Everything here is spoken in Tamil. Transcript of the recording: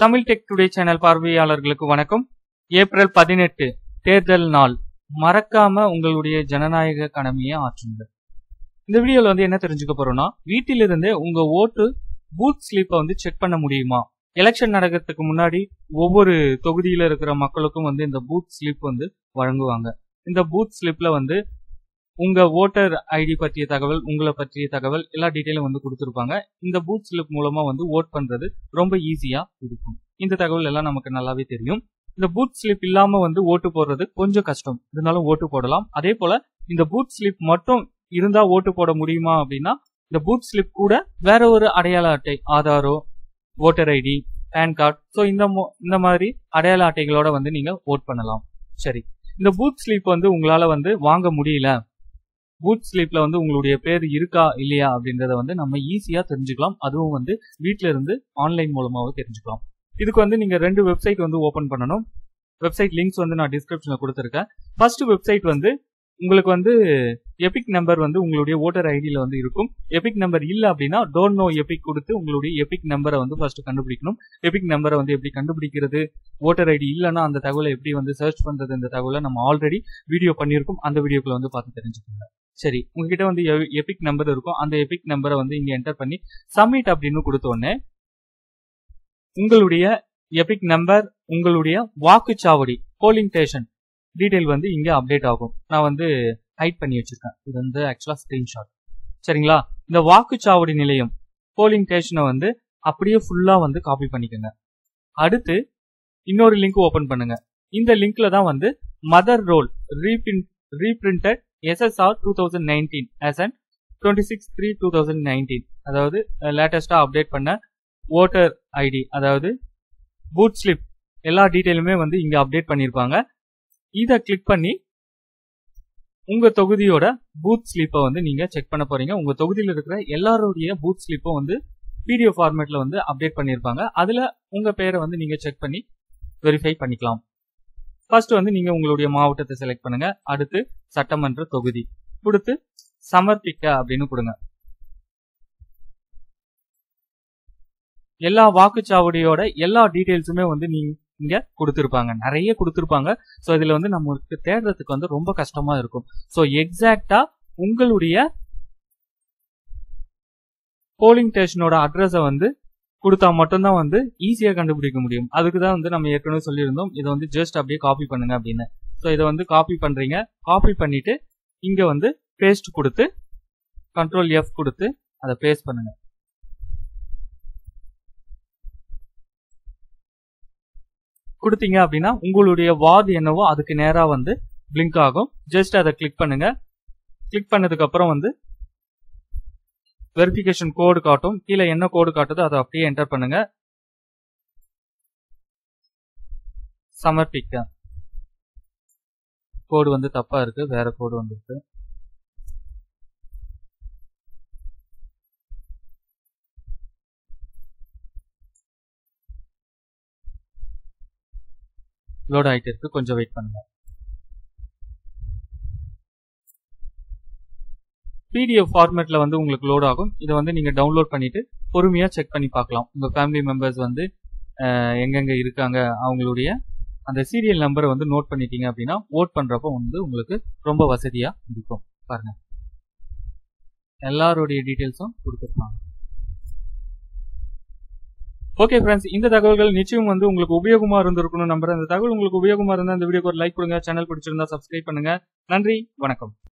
தமிழ் டெக் டுடே சேனல் பார்வையாளர்களுக்கு வணக்கம். ஏப்ரல் பதினெட்டு தேர்தல் நாள். மறக்காம உங்களுடைய ஜனநாயக கடமையை ஆற்றுங்க இந்த வீடியோல வந்து என்ன தெரிஞ்சுக்க போறோம்னா வீட்டிலிருந்தே உங்க ஓட்டு பூத் ஸ்லீப்பை வந்து செக் பண்ண முடியுமா? எலெக்ஷன் நடக்கிறதுக்கு முன்னாடி ஒவ்வொரு தொகுதியில இருக்கிற மக்களுக்கும் வந்து இந்த பூத் ஸ்லிப் வந்து வழங்குவாங்க. இந்த பூத் ஸ்லிப்ல வந்து உங்க ஓட்டர் ஐடி பற்றிய தகவல் உங்களை பற்றிய தகவல் எல்லா டீட்டெயிலும் வந்து கொடுத்துருப்பாங்க. இந்த பூத் ஸ்லிப் மூலமா வந்து ஓட் பண்றது ரொம்ப ஈஸியா இருக்கும். இந்த தகவல் எல்லாம் நமக்கு நல்லாவே தெரியும். இந்த பூத் ஸ்லிப் இல்லாம வந்து ஓட்டு போடுறது கொஞ்சம் கஷ்டம். இருந்தாலும் ஓட்டு போடலாம். அதே போல இந்த பூத் ஸ்லிப் மட்டும் இருந்தா ஓட்டு போட முடியுமா அப்படின்னா இந்த பூத் ஸ்லிப் கூட வேற ஒரு அடையாள அட்டை ஆதாரோ voter ID PAN card so இந்த மோ- இந்த மாதிரி அடையாள அட்டைகளோட வந்து நீங்க ஓட் பண்ணலாம். சரி. இந்த பூத் ஸ்லிப் வந்து உங்களால வந்து வாங்க முடியல பூட் ஸ்லீப்ல வந்து உங்களுடைய பேர் இருக்கா இல்லையா அப்படின்றத வந்து நம்ம ஈஸியா தெரிஞ்சுக்கலாம். அதுவும் வந்து வீட்டில இருந்து ஆன்லைன் மூலமாவே தெரிஞ்சுக்கலாம். இதுக்கு வந்து நீங்க ரெண்டு வெப்சைட் வந்து ஓபன் பண்ணணும். வெப்சைட் லிங்க்ஸ் வந்து நான் டிஸ்கிரிப்ஷன்ல கொடுத்துருக்கேன். ஃபர்ஸ்ட் வெப்சைட் வந்து உங்களுக்கு வந்து எபிக் நம்பர் வந்து உங்களுடைய ஓட்டர் ஐடியில வந்து இருக்கும். எபிக் நம்பர் இல்ல அப்படின்னா டோன்ட் நோ எபிக் கொடுத்து உங்களுடைய எபிக் நம்பரை வந்து ஃபர்ஸ்ட் கண்டுபிடிக்கணும். எபிக் நம்பரை வந்து எப்படி கண்டுபிடிக்கிறது? ஓட்டர் ஐடி இல்லைன்னா அந்த தகவலை எப்படி வந்து சர்ச் பண்றது? இந்த தகவலை நம்ம ஆல்ரெடி வீடியோ பண்ணியிருக்கோம். அந்த வீடியோக்குள்ள வந்து பார்த்து தெரிஞ்சுக்கோங்க. சரி உங்ககிட்ட வந்து எபிக் நம்பர் இருக்கும் அந்த எபிக் நம்பரை வந்து இங்க என்டர் பண்ணி சப்மிட் அப்படின்னு கொடுத்தோடனே உங்களுடைய எபிக் நம்பர் உங்களுடைய வாக்குச்சாவடி போலிங் ஸ்டேஷன் டீடைல் வந்து இங்க அப்டேட் ஆகும். நான் வந்து ஹைட் பண்ணி வச்சிருக்கேன். இது வந்து ஆக்சுவலா ஸ்கிரீன்ஷாட் சரிங்களா? இந்த வாக்குச்சாவடி நிலையம் போலிங் ஸ்டேஷனை வந்து அப்படியே ஃபுல்லா வந்து காப்பி பண்ணிக்கோங்க. அடுத்து இன்னொரு லிங்க் ஓபன் பண்ணுங்க. இந்த லிங்க்ல தான் வந்து mother roll reprint reprinted SSR two thousand nineteen as and twenty six three two thousand nineteen அதாவது லேட்டஸ்ட்டாக அப்டேட் பண்ண ஓட்டர் ஐடி அதாவது பூத் ஸ்லிப் எல்லா டீட்டெயிலுமே வந்து இங்கே அப்டேட் பண்ணியிருப்பாங்க இதை கிளிக் பண்ணி உங்கள் தொகுதியோட பூத் ஸ்லிப்பை வந்து நீங்கள் செக் பண்ண போகிறீங்க உங்கள் தொகுதியில் இருக்கிற எல்லாருடைய பூத் ஸ்லிப்பும் வந்து பிடிஎஃப் ஃபார்மேட்டில் வந்து அப்டேட் பண்ணியிருப்பாங்க அதில் உங்கள் பேரை வந்து நீங்கள் செக் பண்ணி வெரிஃபை பண்ணிக்கலாம். ஃபர்ஸ்ட் வந்து நீங்க உங்களுடைய மாவட்டத்தை செலக்ட் பண்ணுங்க. அடுத்து சட்டமன்ற தொகுதி. கொடுத்து சமர்ப்பிக்க அப்படின்னு கொடுங்க. எல்லா வாக்குச்சாவடியோட எல்லா டீட்டெயில்ஸுமே வந்து நீங்க கொடுத்துருப்பாங்க. நிறைய கொடுத்துருப்பாங்க. ஸோ இதுல வந்து நமக்கு தேடுறதுக்கு வந்து ரொம்ப கஷ்டமா இருக்கும். ஸோ எக்ஸாக்டா உங்களுடைய போலிங் ஸ்டேஷனோட அட்ரஸை வந்து கொடுத்தா மட்டும்தான் வந்து ஈஸியாக கண்டுபிடிக்க முடியும். அதுக்கு தான் வந்து நம்ம ஏற்கனவே சொல்லியிருந்தோம். இதை வந்து ஜஸ்ட் அப்படியே காப்பி பண்ணுங்க அப்படின்னு. ஸோ இதை வந்து காப்பி பண்ணுறீங்க காப்பி பண்ணிட்டு இங்கே வந்து பேஸ்ட் கொடுத்து கண்ட்ரோல் எஃப் கொடுத்து அதை பேஸ்ட் பண்ணுங்க. கொடுத்தீங்க அப்படின்னா உங்களுடைய வார்டு என்னவோ அதுக்கு நேராக வந்து பிளிங்க் ஆகும். ஜஸ்ட் அதை கிளிக் பண்ணுங்க. கிளிக் பண்ணதுக்கு அப்புறம் வந்து வெரிஃபிகேஷன் கோடு காட்டும். கீழே என்ன கோடு காட்டுதோ அதை அப்படியே என்டர் பண்ணுங்க. சமர்ப்பிக்க. கோடு வந்து தப்பா இருக்கு. வேற கோடு வந்துருக்கு. லோட் ஆயிட்டு இருக்கு. கொஞ்சம் வெயிட் பண்ணுங்க. பிடிஎஃப் ஃபார்மேட்ல வந்து உங்களுக்கு லோட் ஆகும். இதை வந்து நீங்க டவுன்லோட் பண்ணிட்டு பொறுமையா செக் பண்ணி பார்க்கலாம். உங்க ஃபேமிலி மெம்பர்ஸ் வந்து எங்கெங்கே எங்கெங்க இருக்காங்க அவங்களுடைய அந்த சீரியல் நம்பரை வந்து நோட் பண்ணிட்டீங்க அப்படின்னா ஓட் பண்றப்போ வந்து உங்களுக்கு ரொம்ப வசதியா இருக்கும். பாருங்க. எல்லாருடைய டீட்டெயில்ஸும் கொடுத்துருப்பாங்க ஓகே ஃப்ரெண்ட்ஸ் இந்த தகவல்கள் நிச்சயம் வந்து உங்களுக்கு உபயோகமா இருந்திருக்கணும் நம்புறேன். இந்த தகவல் உங்களுக்கு உபயோகமா இருந்தா இந்த வீடியோக்கு ஒரு லைக் கொடுங்க. சேனல் பிடிச்சிருந்தா சப்ஸ்கிரைப் பண்ணுங்க. நன்றி. வணக்கம்.